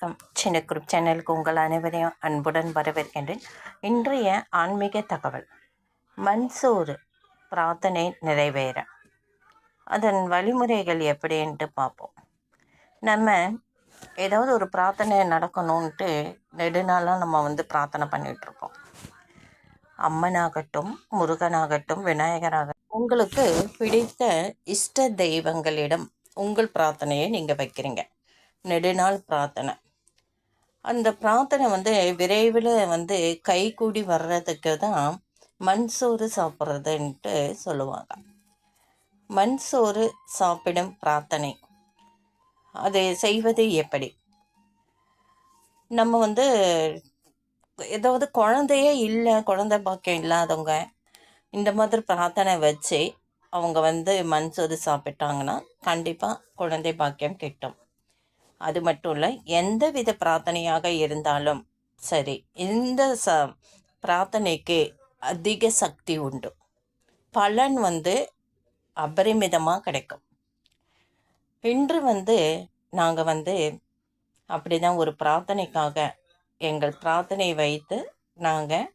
வணக்கம். சின்ன குரூப் சேனலுக்கு உங்கள் அனைவரையும் அன்புடன் வரவேற்கின்றேன். இன்றைய ஆன்மீக தகவல். மன்சூர் பிரார்த்தனை நிறைவேற. அதன் வழிமுறைகள் எப்படின்ட்டு பார்ப்போம். நம்ம ஏதாவது ஒரு பிரார்த்தனை நடக்கணுன்ட்டு நெடுநாளாக நம்ம வந்து பிரார்த்தனை பண்ணிகிட்ருக்கோம் அம்மனாகட்டும் முருகனாகட்டும் விநாயகராகட்டும் உங்களுக்கு பிடித்த இஷ்ட தெய்வங்களிடம் உங்கள் பிரார்த்தனையை நீங்கள் வைக்கிறீங்க. நெடுநாள் பிரார்த்தனை. அந்த பிரார்த்தனை வந்து விரைவில் வந்து கைகூடி வர்றதுக்கு தான் மண் சோறு சாப்பிட்றதுன்ட்டு சொல்லுவாங்க. மண் சோறு சாப்பிடும் பிரார்த்தனை. அது செய்வது எப்படி? நம்ம வந்து ஏதாவது குழந்தையே இல்லை குழந்தை பாக்கியம் இல்லாதவங்க இந்த மாதிரி பிரார்த்தனை வச்சு அவங்க வந்து மண் சோறு சாப்பிட்டாங்கன்னா கண்டிப்பாக குழந்தை பாக்கியம் கிட்டும். அது மட்டும் இல்லை எந்த வித பிரார்த்தனையாக இருந்தாலும் சரி இந்த ச பிரார்த்தனைக்கு அதிக சக்தி உண்டு. பலன் வந்து அபரிமிதமாக கிடைக்கும். இன்று வந்து நாங்கள் வந்து அப்படி தான் ஒரு பிரார்த்தனைக்காக எங்கள் பிரார்த்தனை வைத்து நாங்கள்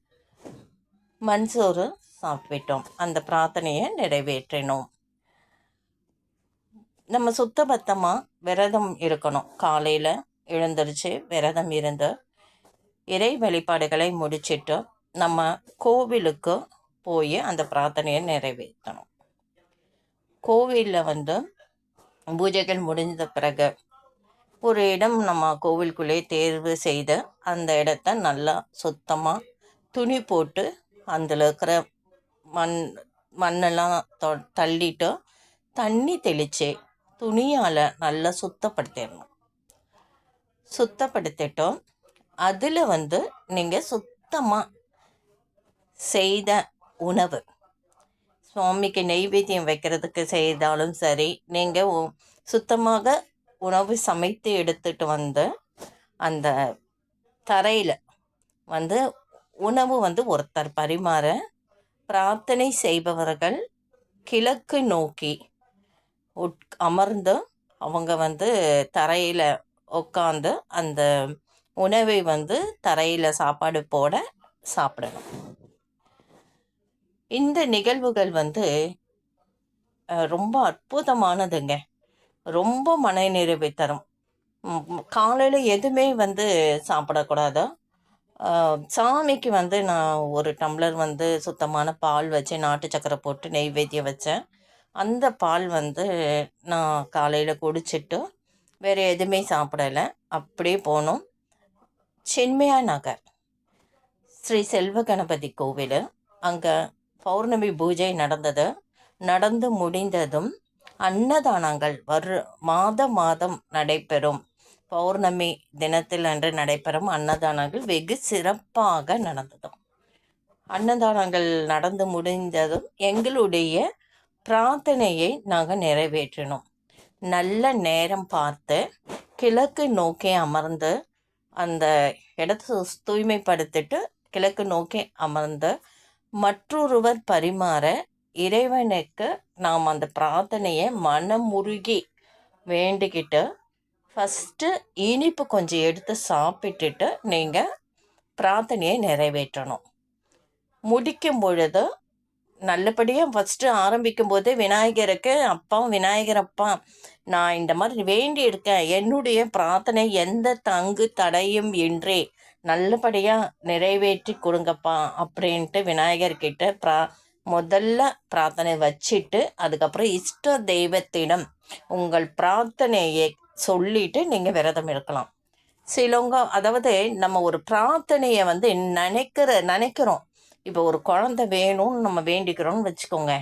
மன்சோறு சாப்பிட்டோம் அந்த பிரார்த்தனையை நிறைவேற்றினோம். நம்ம சுத்தபத்தமாக விரதம் இருக்கணும். காலையில் எழுந்திரிச்சு விரதம் இருந்து இறை வழிபாடுகளை முடிச்சிட்டு நம்ம கோவிலுக்கு போய் அந்த பிரார்த்தனையை நிறைவேற்றணும். கோவிலில் வந்து பூஜைகள் முடிஞ்ச பிறகு ஒரு இடம் நம்ம கோவிலுக்குள்ளே தேர்வு செய்து அந்த இடத்த நல்லா சுத்தமாக துணி போட்டு அதில் இருக்கிற மண் மண்ணெல்லாம் தள்ளிட்டு தண்ணி தெளித்து துணியால் நல்லா சுத்தப்படுத்திடணும் சுத்தப்படுத்திட்டோம். அதில் வந்து நீங்கள் சுத்தமாக செய்த உணவு. சுவாமிக்கு நெய்வேத்தியம் வைக்கிறதுக்கு செய்தாலும் சரி நீங்கள் சுத்தமாக உணவு சமைத்து எடுத்துகிட்டு வந்து அந்த தரையில் வந்து உணவு வந்து ஒருத்தர் பரிமாற பிரார்த்தனை செய்பவர்கள் கிழக்கு நோக்கி உட் அமர்ந்து அவங்க வந்து தரையில் உட்காந்து அந்த உணவை வந்து தரையில் சாப்பாடு போட சாப்பிடணும். இந்த நிகழ்வுகள் வந்து ரொம்ப அற்புதமானதுங்க. ரொம்ப மன நிறைவை தரும் காலையில் எதுவுமே வந்து சாப்பிடக்கூடாது. சாமிக்கு வந்து நான் ஒரு டம்ளர் வந்து சுத்தமான பால் வச்சு நாட்டு சக்கரை போட்டு நெய்வேத்தியம் வச்சேன். அந்த பால் வந்து நான் காலையில் குடிச்சிட்டு வேறு எதுவுமே சாப்பிடலை. அப்படியே போனோம். சென்மையா நகர். ஸ்ரீ செல்வ கணபதி கோவில். அங்கே பௌர்ணமி பூஜை நடந்தது. நடந்து முடிந்ததும் அன்னதானங்கள் வரு மாத மாதம் நடைபெறும். பௌர்ணமி தினத்தில் அன்று நடைபெறும் அன்னதானங்கள் வெகு சிறப்பாக நடந்ததும். அன்னதானங்கள் நடந்து முடிந்ததும் எங்களுடைய பிரார்த்தனையை நாங்கள் நிறைவேற்றினோம். நல்ல நேரம் பார்த்து கிழக்கு நோக்கி அமர்ந்து அந்த இடத்த தூய்மைப்படுத்திட்டு கிழக்கு நோக்கி அமர்ந்து மற்றொருவர் பரிமாற இறைவனுக்கு நாம் அந்த பிரார்த்தனையை மனமுருகி வேண்டிக்கிட்டு ஃபஸ்ட்டு இனிப்பு கொஞ்சம் எடுத்து சாப்பிட்டுட்டு நீங்கள் பிரார்த்தனையை நிறைவேற்றணும். முடிக்கும் பொழுது நல்லபடியாக ஃபஸ்ட்டு ஆரம்பிக்கும் போதே விநாயகருக்கு அப்பா விநாயகர் அப்பா நான் இந்த மாதிரி வேண்டி இருக்கேன் என்னுடைய பிரார்த்தனை எந்த தங்கு தடையும் இன்றி நல்லபடியாக நிறைவேற்றி கொடுங்கப்பா அப்படின்ட்டு விநாயகர்கிட்ட ப்ரா முதல்ல பிரார்த்தனை வச்சுட்டு அதுக்கப்புறம் இஷ்ட தெய்வத்திடம் உங்கள் பிரார்த்தனையை சொல்லிட்டு நீங்கள் விரதம் இருக்கலாம். சிலவங்க அதாவது நம்ம ஒரு பிரார்த்தனையை வந்து நினைக்கிற நினைக்கிறோம். இப்போ ஒரு குழந்தை வேணும்னு நம்ம வேண்டிக்கிறோம்னு வச்சுக்கோங்க.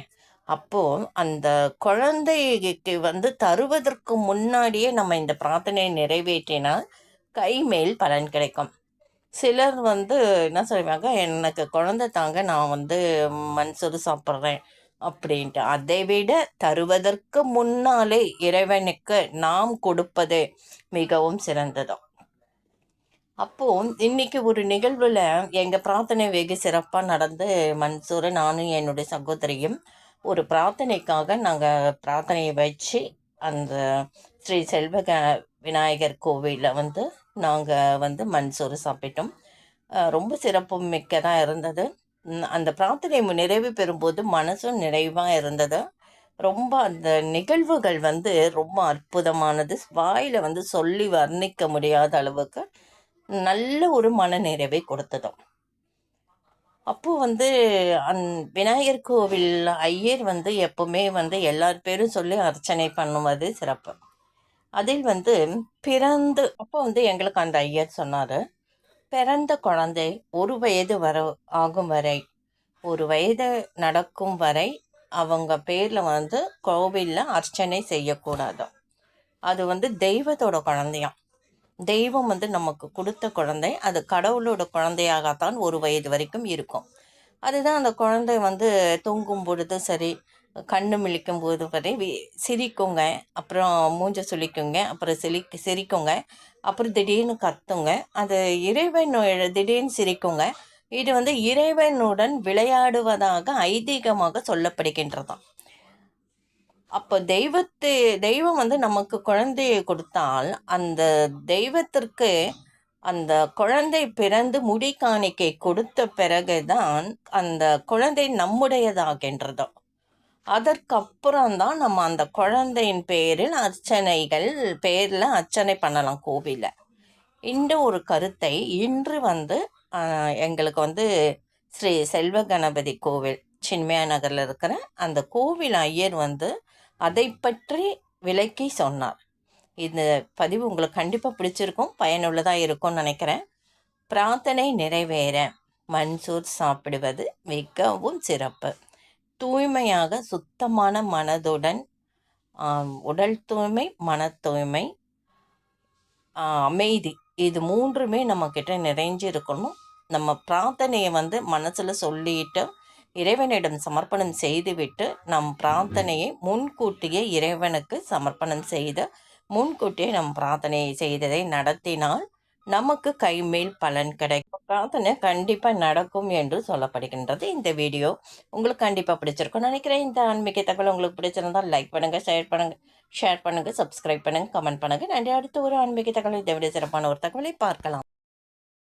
அப்போது அந்த குழந்தைக்கு வந்து தருவதற்கு முன்னாடியே நம்ம இந்த பிரார்த்தனையை நிறைவேற்றினால் கைமேல் பலன் கிடைக்கும். சிலர் வந்து என்ன சொல்லுவாங்க எனக்கு குழந்தை தாங்க நான் வந்து மன்சூர் சாப்பிட்றேன் அப்படின்ட்டு. அதை விட தருவதற்கு முன்னாலே இறைவனுக்கு நாம் கொடுப்பது மிகவும் சிறந்ததும். அப்போது இன்றைக்கி ஒரு நிகழ்வில் எங்கள் பிரார்த்தனை வெகு சிறப்பாக நடந்து மன்சூரை நானும் என்னுடைய சகோதரியும் ஒரு பிரார்த்தனைக்காக நாங்கள் பிரார்த்தனையை வச்சு அந்த ஸ்ரீ செல்வக விநாயகர் கோவிலில் வந்து நாங்கள் வந்து மண் சாப்பிட்டோம். ரொம்ப சிறப்பு மிக்கதாக இருந்தது. அந்த பிரார்த்தனை நிறைவு பெறும்போது மனசும் நிறைவாக இருந்தது. ரொம்ப அந்த நிகழ்வுகள் வந்து ரொம்ப அற்புதமானது. வாயில் வந்து சொல்லி வர்ணிக்க முடியாத அளவுக்கு நல்ல ஒரு மனநிறைவை கொடுத்ததும். அப்போ வந்து அந் விநாயகர் கோவில் ஐயர் வந்து எப்பவுமே வந்து எல்லார் பேரும் சொல்லி அர்ச்சனை பண்ணுவது சிறப்பு. அதில் வந்து பிறந்து அப்போ வந்து எங்களுக்கு அந்த ஐயர் சொன்னார் பிறந்த குழந்தை ஒரு வயது வர ஆகும் வரை ஒரு வயது நடக்கும் வரை அவங்க பேரில் வந்து கோவிலில் அர்ச்சனை செய்யக்கூடாது. அது வந்து தெய்வத்தோட குழந்தையாம். தெய்வம் வந்து நமக்கு கொடுத்த குழந்தை. அது கடவுளோட குழந்தையாகத்தான் ஒரு வயது வரைக்கும் இருக்கும். அதுதான் அந்த குழந்தை வந்து தூங்கும் பொழுது சரி கண்ணு முழிக்கும் போது வரை வி- சிரிக்குங்க. அப்புறம் மூஞ்ச சுளிக்குங்க. அப்புறம் சிரி சிரிக்குங்க. அப்புறம் திடீர்னு கத்துங்க. அது இறைவன் திடீர்னு சிரிக்குங்க. இது வந்து இறைவனுடன் விளையாடுவதாக ஐதீகமாக சொல்லப்படுகின்றதாம். அப்போ தெய்வத்தை தெய்வம் வந்து நமக்கு குழந்தையை கொடுத்தால் அந்த தெய்வத்திற்கு அந்த குழந்தை பிறந்து முடி காணிக்கை கொடுத்த பிறகுதான் அந்த குழந்தை நம்முடையதாகின்றதோ அதற்கப்புறம் தான் நம்ம அந்த குழந்தையின் பேரில் அர்ச்சனைகள் பேரில் அர்ச்சனை பண்ணலாம் கோவிலில். இந்த ஒரு கருத்தை இன்று வந்து எங்களுக்கு வந்து ஸ்ரீ செல்வ கணபதி கோவில் சின்மயா நகரில் இருக்கிற அந்த கோவில் ஐயர் வந்து அதை பற்றி விளக்கி சொன்னார். இந்த பதிவு உங்களுக்கு கண்டிப்பாக பிடிச்சிருக்கும் பயனுள்ளதாக இருக்கும்னு நினைக்கிறேன். பிரார்த்தனை நிறைவேற மன்சூர் சாப்பிடுவது மிகவும் சிறப்பு. தூய்மையாக சுத்தமான மனதுடன் உடல் தூய்மை மன தூய்மை அமைதி இது மூன்றுமே நம்மக்கிட்ட நிறைஞ்சு இருக்கணும் நம்ம பிரார்த்தனையை வந்து மனசில் சொல்லிட்டு இறைவனிடம் சமர்ப்பணம் செய்துவிட்டு நம் பிரார்த்தனையை முன்கூட்டியே இறைவனுக்கு சமர்ப்பணம் செய்து முன்கூட்டியே நம் பிரார்த்தனையை செய்ததை நடத்தினால் நமக்கு கைமேல் பலன் கிடைக்கும். பிரார்த்தனை கண்டிப்பாக நடக்கும் என்று சொல்லப்படுகின்றது இந்த வீடியோ. உங்களுக்கு கண்டிப்பாக பிடிச்சிருக்கும் நினைக்கிறேன். இந்த ஆன்மீக தகவல் உங்களுக்கு பிடிச்சிருந்தால் லைக் பண்ணுங்கள் ஷேர் பண்ணுங்கள் ஷேர் பண்ணுங்கள் சப்ஸ்கிரைப் பண்ணுங்கள் கமெண்ட் பண்ணுங்கள் நன்றி. அடுத்த ஒரு ஆன்மீக தகவல் இதை விட சிறப்பான ஒரு தகவலை பார்க்கலாம்.